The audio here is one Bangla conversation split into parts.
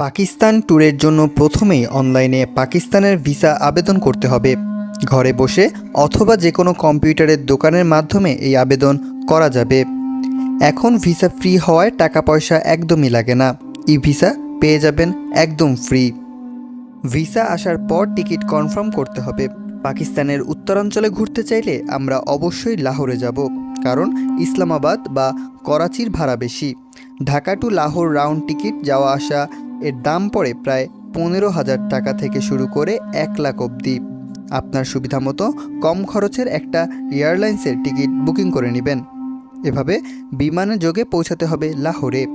পাকিস্তান ট্যুরের জন্য প্রথমেই অনলাইনে পাকিস্তানের ভিসা আবেদন করতে হবে। ঘরে বসে অথবা যে কোনো কম্পিউটারের দোকানের মাধ্যমে এই আবেদন করা যাবে। এখন ভিসা ফ্রি হওয়ায় টাকা পয়সা একদমই লাগে না। ই ভিসা পেয়ে যাবেন একদম ফ্রি। ভিসা আসার পর টিকিট কনফার্ম করতে হবে। পাকিস্তানের উত্তরাঞ্চলে ঘুরতে চাইলে আমরা অবশ্যই লাহোরে যাব, কারণ ইসলামাবাদ বা করাচির ভাড়া বেশি। Dhaka to Lahore round ticket যাওয়া আসা এর দাম পড়ে প্রায় পনেরো হাজার টাকা থেকে শুরু করে এক লাখ অবধি। আপনার সুবিধা মতো কম খরচের একটা এয়ারলাইন্সের টিকিট বুকিং করে নেবেন। এভাবে বিমানে যোগে পৌঁছাতে হবে লাহোরে।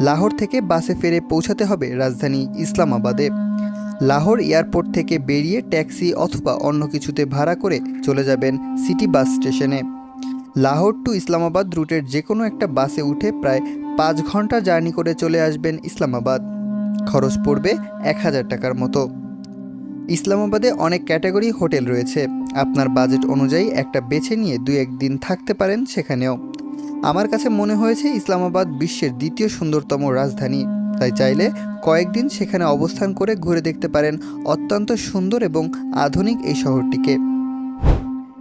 লাহোর থেকে বাসে ফেরে পৌঁছাতে হবে রাজধানী ইসলামাবাদে। লাহোর এয়ারপোর্ট থেকে বেরিয়ে ট্যাক্সি অথবা অন্য কিছুতে ভাড়া করে চলে যাবেন সিটি বাস স্টেশনে। লাহোর টু ইসলামাবাদ রুটের যে কোনো একটা বাসে উঠে প্রায় পাঁচ ঘণ্টা জার্নি করে চলে আসবেন ইসলামাবাদ। খরচ পড়বে এক হাজার টাকার মতো। ইসলামাবাদে অনেক ক্যাটাগরি হোটেল রয়েছে। আপনার বাজেট অনুযায়ী একটা বেছে নিয়ে দুই একদিন থাকতে পারেন সেখানেও। আমার কাছে মনে হয়েছে ইসলামাবাদ বিশ্বের দ্বিতীয় সুন্দরতম রাজধানী। তাই চাইলে কয়েকদিন সেখানে অবস্থান করে ঘুরে দেখতে পারেন অত্যন্ত সুন্দর এবং আধুনিক এই শহরটিকে।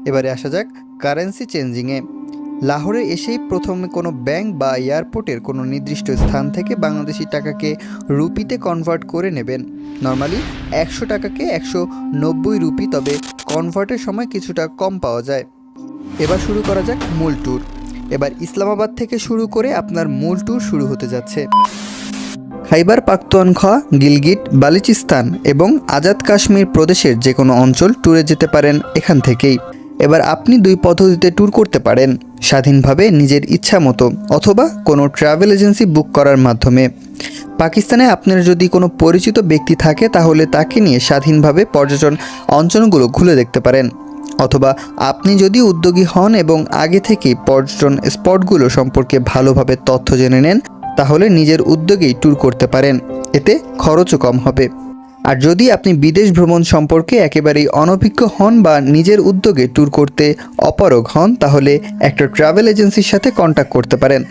এবারে আসা যাক কারেন্সি চেঞ্জিংয়ে লাহোরে এসেই প্রথমে কোনো ব্যাংক বা এয়ারপোর্টের কোনো নির্দিষ্ট স্থান থেকে বাংলাদেশি টাকাকে রুপিতে কনভার্ট করে নেবেন। নর্মালি একশো টাকাকে একশো নব্বই রুপি, তবে কনভার্টের সময় কিছুটা কম পাওয়া যায়। এবার শুরু করা যাক মূল ট্যুর এবার ইসলামাবাদ থেকে শুরু করে আপনার মূল ট্যুর শুরু হতে যাচ্ছে। খাইবার পাখতুয়ানখোয়া গিলগিট, বালুচিস্তান এবং আজাদ কাশ্মীর প্রদেশের যে কোনো অঞ্চল ট্যুরে যেতে পারেন এখান থেকেই। এবার আপনি দুই পদ্ধতিতে ট্যুর করতে পারেন, স্বাধীনভাবে নিজের ইচ্ছা মতো অথবা কোনো ট্রাভেল এজেন্সি বুক করার মাধ্যমে। পাকিস্তানে আপনার যদি কোনো পরিচিত ব্যক্তি থাকে, তাহলে তাকে নিয়ে স্বাধীনভাবে পর্যটন অঞ্চলগুলো ঘুরে দেখতে পারেন। অথবা আপনি যদি উদ্যোগী হন এবং আগে থেকেই পর্যটন স্পটগুলো সম্পর্কে ভালোভাবে তথ্য জেনে নেন, তাহলে নিজের উদ্যোগেই ট্যুর করতে পারেন। এতে খরচও কম হবে। আর যদি আপনি বিদেশ ভ্রমণ সম্পর্কে একেবারেই অনভিজ্ঞ হন বা নিজের উদ্যোগে ট্যুর করতে অপারগ হন, তাহলে একটা ট্রাভেল এজেন্সির সাথে কন্ট্যাক্ট করতে পারেন।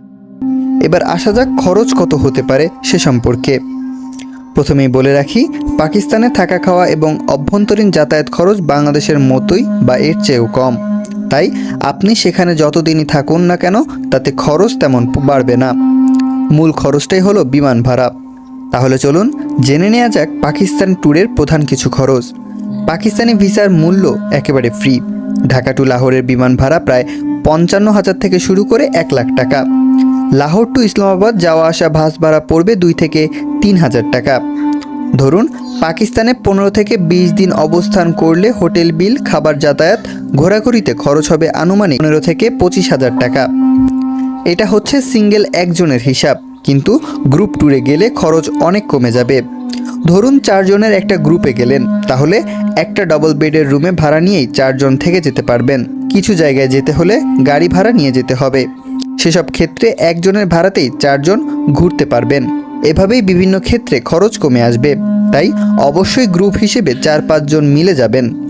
এবার আসা যাক খরচ কত হতে পারে সে সম্পর্কে। প্রথমেই বলে রাখি, পাকিস্তানে থাকা খাওয়া এবং অভ্যন্তরীণ যাতায়াত খরচ বাংলাদেশের মতোই বা এর চেয়েও কম। তাই আপনি সেখানে যতদিনই থাকুন না কেন, তাতে খরচ তেমন বাড়বে না। মূল খরচটাই হলো বিমান ভাড়া। তাহলে চলুন জেনে নেওয়া যাক পাকিস্তান ট্যুরের প্রধান কিছু খরচ। পাকিস্তানি ভিসার মূল্য একেবারে ফ্রি ঢাকা টু লাহোরের বিমান ভাড়া প্রায় পঞ্চান্ন হাজার থেকে শুরু করে এক লাখ টাকা। লাহোর টু ইসলামাবাদ যাওয়া আসা বাস ভাড়া পড়বে দুই থেকে তিন হাজার টাকা। ধরুন পাকিস্তানে পনেরো থেকে বিশ দিন অবস্থান করলে হোটেল বিল, খাবার যাতায়াত, ঘোরাঘুরিতে খরচ হবে আনুমানিক পনেরো থেকে পঁচিশ হাজার টাকা। এটা হচ্ছে সিঙ্গেল একজনের হিসাব। কিন্তু গ্রুপ ট্যুরে গেলে খরচ অনেক কমে যাবে। ধরুন চারজনের একটা গ্রুপে গেলেন, তাহলে একটা ডবল বেডের রুমে ভাড়া নিয়েই চারজন থেকে যেতে পারবেন। কিছু জায়গায় যেতে হলে গাড়ি ভাড়া নিয়ে যেতে হবে। সেসব ক্ষেত্রে একজনের ভাড়াতেই চারজন ঘুরতে পারবেন। এভাবেই বিভিন্ন ক্ষেত্রে খরচ কমে আসবে। তাই অবশ্যই গ্রুপ হিসেবে চার পাঁচজন মিলে যাবেন।